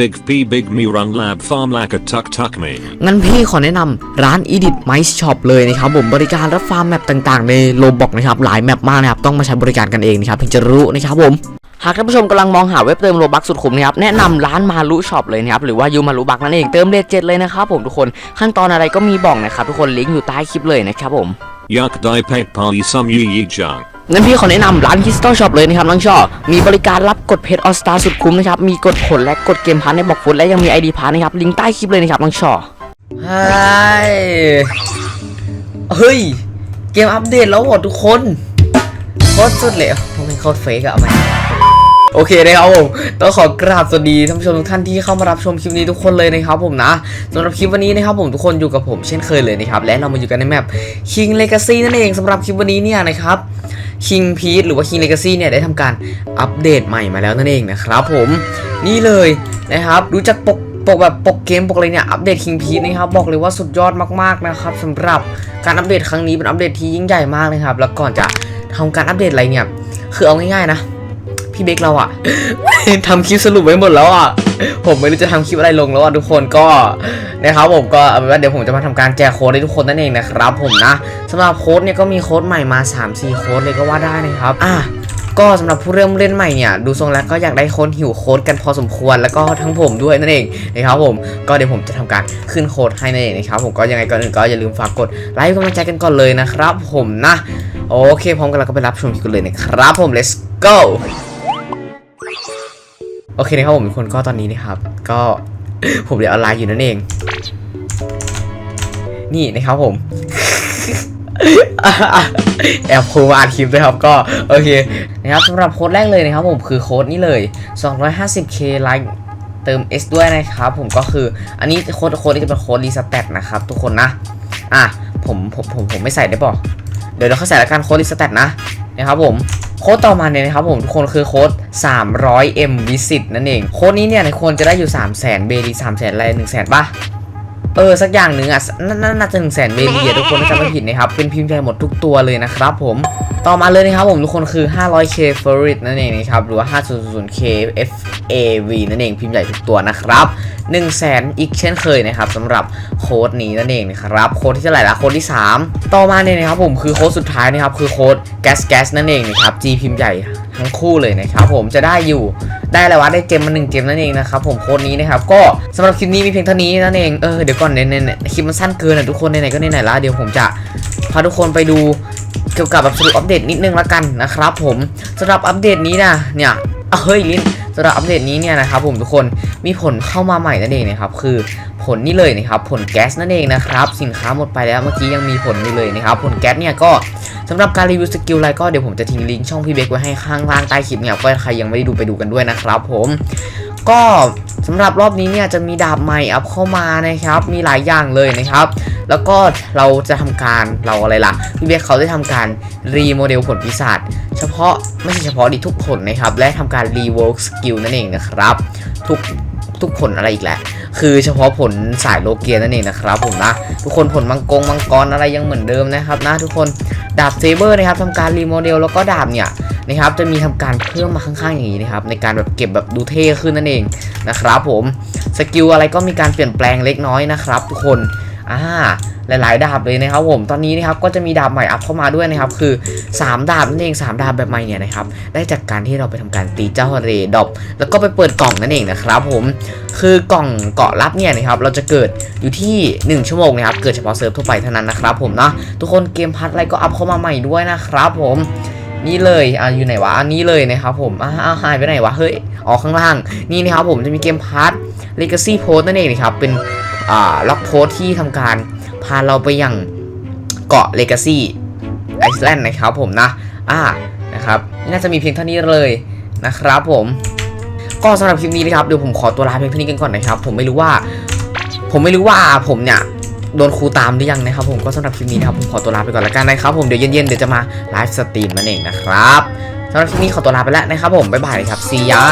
big P big me run lab farm like a tuck tuck me. งั้นพี่ขอแนะนำร้าน Edit Mice Shop เลยนะครับผมบริการรับฟาร์มแมปต่างๆ ในโลบอกนะครับหลายแมปมากนะครับต้องมาใช้บริการกันเองนะครับถึงจะรู้นะครับผมหากท่านผู้ชมกำลังมองหาเว็บเติมโลบักสุดคุ้มนะครับแนะนำร้านมารุช็อปเลยนะครับหรือว่ายูมารุบักนั่นเองเติมเลทเจ็ดเลยนะครับผมทุกคนขั้นตอนอะไรก็มีบอกนะครับทุกคนลิงก์อยู่ใต้คลิปเลยนะครับผม Yuck die pet pali some yi yi junk. งั้นพี่ขอแนะนำร้านคิสตัลช็อปเลยนะครับน้องชอมีบริการรับกดเพจออสตาสุดคุ้มนะครับ มีกดผลและกดเกมพาร์ทในบอกฟุตและยังมี ID พาร์ทนะครับ ลิงก์ใต้คลิปเลยนะครับน้องชอเฮ้ยเฮ้ย เกมอัปเดตแล้วหมดทุกคน โคตรสุดเลยโอ้ยโคตรเฟกอะมาไหม โอเคนะครับผมต้องขอกราบสวัสดีท่านผู้ชมทุกท่านที่เข้ามารับชมคลิปนี้ทุกคนเลยนะครับผมนะสำหรับคลิปวันนี้นะครับผมทุกคนอยู่กับผมเช่นเคยเลยนะครับและเรามาอยู่กันในแมป King Legacy นั่นเองสำหรับคลิปวันนี้เนี่ยนะครับ King p e a c e หรือว่า King Legacy เนี่ยได้ทำการอัปเดตใหม่มาแล้วนั่นเองนะครับผมนี่เลยนะครับรู้จักปกปกแบบปกเกมปกอะไรเนี่ยอัปเดต King p e a c e นะครับบอกเลยว่าสุดยอดมากๆนะครับสำหรับการอัปเดตครั้งนี้เป็นอัปเดตที่ยิ่งใหญ่มากนะครับแล้วก่อนจะทำการอัปเดตอะไรเนี่ยคือเอาง่ายๆนะ พี่เบคเราอะทำคลิปสรุปไว้หมดแล้วอะผมไม่รู้จะทำคลิปอะไรลงแล้วอะทุกคนก็นะครับผมก็เอาเป็นว่าเดี๋ยวผมจะมาทำการแจกโค้ดให้ทุกคนนั่นเองนะครับผมนะสำหรับโค้ดเนี่ยก็มีโค้ดใหม่มา 3-4 โค้ดเลยก็ว่าได้นะครับอะก็สำหรับผู้เริ่มเล่นใหม่เนี่ยดูทรงแล้วก็อยากได้โค้ดหิวโค้ดกันพอสมควรแล้วก็ทั้งผมด้วยนั่นเองนะครับผมก็เดี๋ยวผมจะทำการขึ้นโค้ดให้นั่นเองนะครับผมก็ยังไงก่อนอื่นก็อย่าลืมฝากกดไลค์กำลังใจกันก่อนเลยนะครับ ผมนะโอเคพร้อมกันแล้วก็ไปรับชมกันเลยนะครับผม let's go โอเคนะครับผมทุกคนก็ตอนนี้นะครับ ก็ผมเรียนออนไลน์อยู่นั่นเอง นี่นะครับผมแอบโพมาอัดคลิปด้วยครับก็โอเคนะครับสำหรับโค้ดแรกเลยนะครับผมคือโค้ดนี้เลย 250k ไลค์เติม S ด้วยนะครับผมก็คืออันนี้โค้ดโค้ดนี้จะเป็นโค้ดรีสแตทนะครับทุกคนนะ อะผมผมผมผมไม่ใส่ได้ป่ะเดี๋ยวเราเข้าใส่ละกันโค้ดรีสแตทนะนะครับผม โค้ดต่อมาเนี่ยนะครับผมทุกคนคือโค้ด 300M visit นั่นเอง โค้ดนี้เนี่ยในควรจะได้อยู่ 3 0 0 0 0 0 เบรี3 0 0 0 0อะไร1 0 0 0 0 0ป่ะ ออสักอย่างหนึ่งอะนนน่าจะ1 0 0 0 0 0เบรีอะทุกคนถ้าจำไม่ผิดนะครับเป็นพิมพ์ไทยหมดทุกตัวเลยนะครับผมต่อมาเลยนะครับผมทุกคนคือ 500k favorite นั่นเองนะครับหรือว่า 500k fav นั่นเองพิมพ์ใหญ่ทุกตัวนะครับ1 0 0 0 0แสนอีกเช่นเคยนะครับสำหรับโค้ดนี้นั่นเองนะครับโค้ดที่เท่าไหร่ละโค้ดที่ 3 ต่อมาเนี่ยนะครับผมคือโค้ดสุดท้ายนะครับคือโค้ด gas gas นั่นเองนะครับ G พิมพ์ใหญ่ทั้งคู่เลยนะครับผมจะได้อยู่ ได้อะไรวะได้เกมมาหนึ่งเกมนั่นเองนะครับผมโค้ดนี้นะครับก็สำหรับคลิปนี้มีเพียงเท่านี้นั่นเองเออเดี๋ยวก่อนเนี่ยเนคลิปมันสั้นเกินอะทุกคนไหนๆก็ไหนๆละเดี๋ยวผมจะพาทุกคนไปดูเกี่ยวกับแบบสรุปอัปเดตนิดนึงละกันนะครับผมสำหรับอัปเดตนี้นะเนี่ยอะเฮ้ยลิ้นำหรับอัปเดตนี้เนี่ยนะครับผมทุกคนมีผลเข้ามาใหม่นั่นเองนะครับคือผลนี่เลยนะครับผลแก๊สนั่นเองนะครับสินค้าหมดไปแล้วเมื่อกี้ยังมีผลนี่เลยนะครับผลแก๊สเนี่ยก็สำหรับการรีวิวสกิลอะไรก็เดี๋ยวผมจะทิ้งลิงก์ช่องพี่เบคไว้ให้ข้างล่างใต้คลิปเนี่ยก็ใครยังไม่ได้ดูไปดูกันด้วยนะครับผม ก็สำหรับรอบนี้เนี่ยจะมีดาบใหม่อัพเข้ามานะครับ มีหลายอย่างเลยนะครับ แล้วก็เราจะทำการเราอะไรล่ะพี่เบคเขาได้ทำการรีโมเดลผลปีศาจเฉพาะไม่ใช่เฉพาะดิทุกผลนะครับ และทำการรีเวิร์กสกิลนั่นเองนะครับ ทุกทุกผลอะไรอีกแหละ คือเฉพาะผลสายโลเกียนั่นเองนะครับผมนะ ทุกคนผลมังกรมังกรอะไรยังเหมือนเดิมนะครับนะทุกคนดาบเซเบอร์นะครับทำการรีโมเดลแล้วก็ดาบเนี่ย นะครับ จะมีทำการเพิ่มมาข้างๆอย่างนี้นะครับ ในการแบบเก็บแบบดูเท่ขึ้นนั่นเองนะครับผมสกิลอะไรก็มีการเปลี่ยนแปลงเล็กน้อยนะครับ ทุกคนอ่าหลายๆดาบเลยนะครับผมตอนนี้นะครับก็จะมีดาบใหม่อัพเข้ามาด้วยนะครับคือ 3 ดาบนั่นเอง 3 ดาบแบบใหม่เนี่ยนะครับได้จากการที่เราไปทำการตีเจ้าเรดอบแล้วก็ไปเปิดกล่องนั่นเองนะครับผมคือกล่องเกาะลับเนี่ยนะครับเราจะเกิดอยู่ที่ 1 ชั่วโมงนะครับเกิดเฉพาะเซิร์ฟทั่วไปเท่านั้นนะครับผมเนาะทุกคนเกมพัทอะไรก็อัพเข้ามาใหม่ด้วยนะครับผม นี่เลยอะอยู่ไหนวะอันนี้เลยนะครับผมอ่าอ่าหายไปไหนวะเฮ้ยอ๋อข้างล่างนี่นะครับผมจะมีเกมพาร์ท Legacy Post นั่นเองนะครับเป็นอ่าล็อกโพสที่ทำการพาเราไปยังเกาะ Legacy Island นด์นะครับผมนะอ่านะครับนี่น่าจะมีเพียงเท่านี้เลยนะครับผมก็สำหรับคลิปนี้นะครับเดี๋ยวผมขอตัวลาเพียงเท่านี้กันก่อนนะครับ ผมไม่รู้ว่า ผมไม่รู้ว่าผมเนี่ย โดนครูตามหรือยังนะครับผมก็สำหรับคลิปนี้นะครับผมขอตัวลาไปก่อนแล้วกันนะครับผมเดี๋ยวเย็นๆเดี๋ยวจะมาไลฟ์สตรีมมันเองนะครับสำหรับคลิปนี้ขอตัวลาไปแล้วนะครับผมบ๊ายบายครับซียา